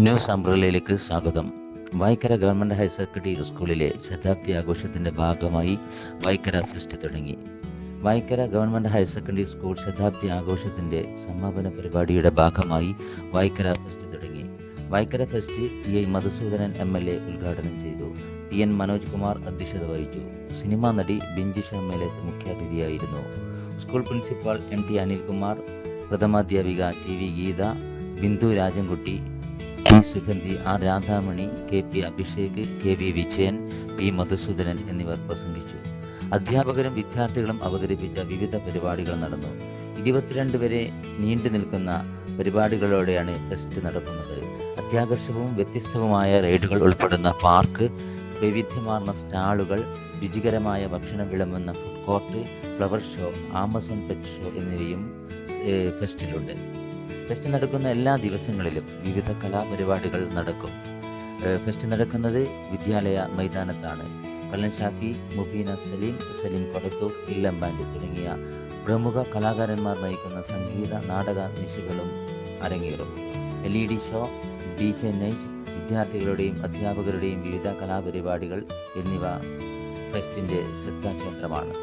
News അംബ്രലയിലേക്ക് സ്വാഗതം. Vaikkara government higher secondary സ്കൂളിലെ ശതാബ്ദി ആഘോഷത്തിന്റെ ഭാഗമായി വൈക്കര ഫെസ്റ്റ് തുടങ്ങി. Vaikkara government higher secondary school ശതാബ്ദി ആഘോഷത്തിന്റെ സമാപന പരിപാടിയുടെ ഭാഗമായി വൈക്കര ഫെസ്റ്റ് തുടങ്ങി. Vaikkara fest T I Madhusoodanan M L A ഉദ്ഘാടനം ചെയ്തു. ടി എൻ മനോജ് കുമാർ അധ്യക്ഷത വഹിച്ചു. സിനിമാ നടി Binchisha A മുഖ്യാതിഥിയായിരുന്നു. School principal M T Anilkumar പ്രഥമാധ്യാപിക T V Geetha Bindhu Rajankutty T Sugandhi R Radhamani K P Abhishek K V Vijayan P Madhusoodanan എന്നിവർ പ്രസംഗിച്ചു. അധ്യാപകരും വിദ്യാർത്ഥികളും അവതരിപ്പിച്ച വിവിധ പരിപാടികൾ നടന്നു. ഇരുപത്തിരണ്ട് വരെ നീണ്ടു നിൽക്കുന്ന പരിപാടികളോടെയാണ് ഫെസ്റ്റ് നടക്കുന്നത്. അത്യാകർഷകവും വ്യത്യസ്തവുമായ റൈഡുകൾ ഉൾപ്പെടുന്ന പാർക്ക് വൈവിധ്യമാർന്ന സ്റ്റാളുകൾ രുചികരമായ ഭക്ഷണം വിളമ്പുന്ന food court flower show Amazon pet show എന്നിവയും ഫെസ്റ്റിലുണ്ട്. ഫെസ്റ്റ് നടക്കുന്ന എല്ലാ ദിവസങ്ങളിലും വിവിധ കലാപരിപാടികൾ നടക്കും. ഫെസ്റ്റ് നടക്കുന്നത് വിദ്യാലയ മൈതാനത്താണ്. കള്ളൻ ഷാഫി മുബീന സലീം സലീം കൊടത്തൂർ ഇല്ലം ബാൻഡ് തുടങ്ങിയ പ്രമുഖ കലാകാരന്മാർ നയിക്കുന്ന സംഗീത നാടക നിശകളും അരങ്ങേറും. L E D show D J night വിദ്യാർത്ഥികളുടെയും അധ്യാപകരുടെയും വിവിധ കലാപരിപാടികൾ എന്നിവ ഫെസ്റ്റിന്റെ ശ്രദ്ധാകേന്ദ്രമാണ്.